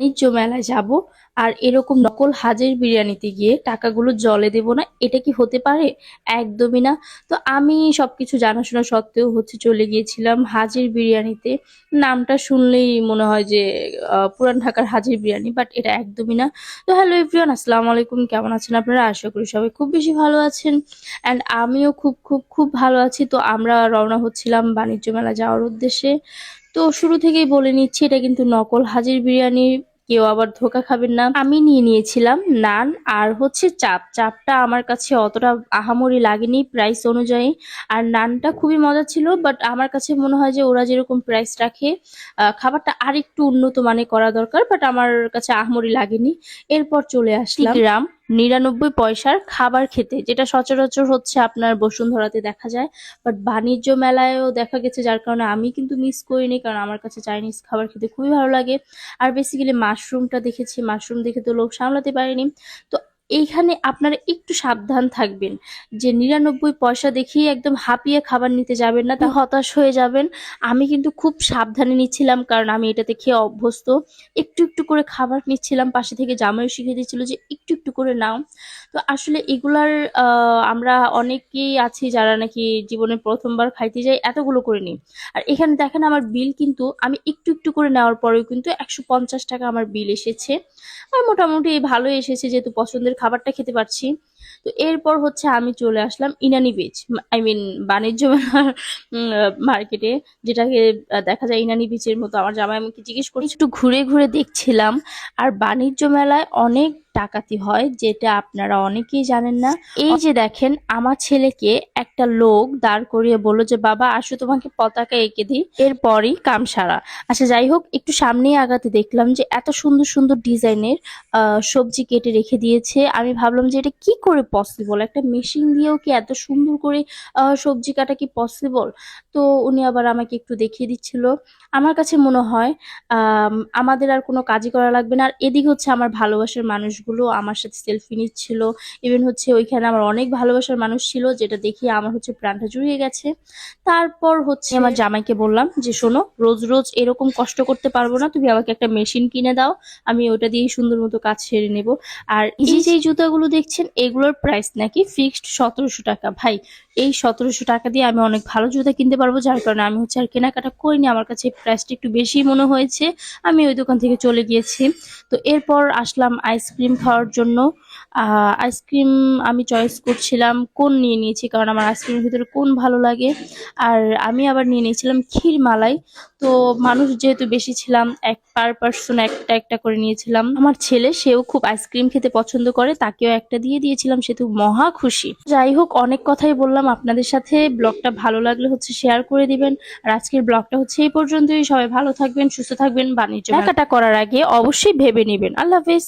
বাণিজ্য মেলায় যাব আর এরকম নকল হাজির বিরিয়ানিতে গিয়ে টাকাগুলো জলে দেব না, এটা কি হতে পারে? একদমই না। তো আমি সবকিছু জানাশোনা সত্ত্বেও হচ্ছে চলে গিয়েছিলাম হাজির বিরিয়ানিতে। নামটা শুনলেই মনে হয় যে পুরান ঢাকার হাজির বিরিয়ানি বাট এটা একদমই না। তো হ্যালো এভরিওয়ান আসসালামু আলাইকুম। কেমন আছেন আপনারা? আশা করি সবাই খুব বেশি ভালো আছেন। অ্যান্ড আমিও খুব খুব খুব ভালো আছি। তো আমরা রওনা হচ্ছিলাম বাণিজ্য মেলা যাওয়ার উদ্দেশ্যে। তো শুরু থেকেই বলে নিচ্ছি, এটা কিন্তু নকল হাজির বিরিয়ানি, কেউ আবার ধোকা খাবেন না। আমি নিয়ে নিয়েছিলাম নান আর হচ্ছে চাপ। চাপটা আমার কাছে অতটা আহামরি লাগেনি প্রাইস অনুযায়ী। আর নানটা খুবই মজা ছিল বাট আমার কাছে মনে হয় যে ওরা যেরকম প্রাইস রাখে খাবারটা আরেকটু উন্নত মানে করা দরকার বাট আমার কাছে আহামরি লাগেনি। এরপর চলে আসলাম। গ্রাম নিরানব্বই পয়সার খাবার খেতে, যেটা সচরাচর হচ্ছে আপনার বসুন্ধরাতে দেখা যায় বাট বাণিজ্য মেলায়ও দেখা গেছে যার কারণে আমি কিন্তু মিস করিনি, কারণ আমার কাছে চাইনিজ খাবার খেতে খুবই ভালো লাগে। আর বেসিক্যালি মাশরুমটা দেখেছি মাশরুম দেখে তো লোক সামলাতে পারেনি। তো এইখানে আপনারা একটু সাবধান থাকবেন। যে নিরানব্বই পয়সা দেখিয়ে একদম হাঁপিয়ে খাবার নিতে যাবেন না, তা হতাশ হয়ে যাবেন। আমি কিন্তু খুব সাবধানে নিচ্ছিলাম, কারণ আমি এটাতে খেয়ে অভ্যস্ত। একটু একটু করে খাবার নিচ্ছিলাম, পাশে থেকে জামাইও শিখিয়ে দিচ্ছিল যে একটু একটু করে নাও। তো আসলে এগুলার আমরা অনেকেই আছি যারা নাকি জীবনে প্রথমবার খাইতে যাই, এতগুলো করে নিই। আর এখানে দেখেন আমার বিল কিন্তু আমি একটু একটু করে নেওয়ার পরেও কিন্তু একশো পঞ্চাশ টাকা আমার বিল এসেছে। আর মোটামুটি ভালোই এসেছে, যেহেতু পছন্দের খাবারটা খেতে পারছি। তো এরপর হচ্ছে আমি চলে আসলাম ইনানি বিচ আই মিন বাণিজ্য মেলার মার্কেটে যেটাকে দেখা যায় ইনানি বিচের মতো আমার জামাই আমাকে জিজ্ঞেস করে একটু ঘুরে ঘুরে দেখছিলাম, আর বাণিজ্য মেলায় অনেক ডাকাতি হয়, যেটা আপনারা অনেকেই জানেন না। এই যে দেখেন, আমার ছেলেকে একটা লোক দাঁড় করিয়ে বলল যে, বাবা, আসো তোমাকে পতাকা এঁকে দিই। এরপরই কাম সারা আচ্ছা যাই হোক, একটু সামনেই আগাতে দেখলাম যে, এত সুন্দর সুন্দর ডিজাইনের সবজি কেটে রেখে দিয়েছে। আমি ভাবলাম যে, এটা কি করে পসিবল একটা মেশিন দিয়েও কি এত সুন্দর করে সবজি কাটা কি পসিবল তো উনি আবার আমাকে একটু দেখিয়ে দিচ্ছিল। আমার কাছে মনে হয় আমাদের আর কোনো কাজই করা লাগবে না। আর এদিক হচ্ছে আমার ভালোবাসার মানুষগুলো আমার সাথে সেলফি নিচ্ছিল। ইভেন হচ্ছে ওইখানে আমার অনেক ভালোবাসার মানুষ ছিল যেটা দেখিয়ে আমার হচ্ছে প্রাণটা জুড়িয়ে গেছে। তারপর হচ্ছে আমার জামাইকে বললাম যে শোনো রোজ রোজ এরকম কষ্ট করতে পারব না। তুমি আমাকে একটা মেশিন কিনে দাও। আমি ওটা দিয়েই সুন্দর মতো কাজ সেরে নেব। আর এই যে জুতাগুলো দেখছেন এগুলোর প্রাইস নাকি ফিক্সড সতেরোশো টাকা। ভাই এই সতেরোশো টাকা দিয়ে আমি অনেক ভালো জুতা কিনতে পারব, যার কারণে আমি হচ্ছে আর কেনাকাটা করিনি। আমার কাছে প্রাইসটা একটু বেশি মনে হয়েছে। আমি ওই দোকান থেকে চলে গিয়েছি। তো এরপর আসলাম আইসক্রিম খাওয়ার জন্য। আইসক্রিম আমি চয়েস করছিলাম কোন নিয়ে নিয়েছি, কারণ আমার আইসক্রিমের ভিতরে কোন ভালো লাগে। আর আমি আবার নিয়ে নিয়েছিলাম ক্ষীর মালাই। তো মানুষ যেহেতু বেশি ছিলাম, এক পার পার্সন একটা একটা করে নিয়েছিলাম। আমার ছেলে, সেও খুব আইসক্রিম খেতে পছন্দ করে, তাকেও একটা দিয়ে দিয়েছিলাম, সে তো মহা খুশি। যাই হোক, অনেক কথাই বললাম। আপনাদের সাথে ব্লগটা ভালো লাগলে হচ্ছে শেয়ার করে দিবেন। আর আজকের ব্লগটা হচ্ছে এই পর্যন্তই। সবাই ভালো থাকবেন সুস্থ থাকবেন বাণিজ্য টাকাটা করার আগে অবশ্যই ভেবে নেবেন। আল্লাহ হাফেজ।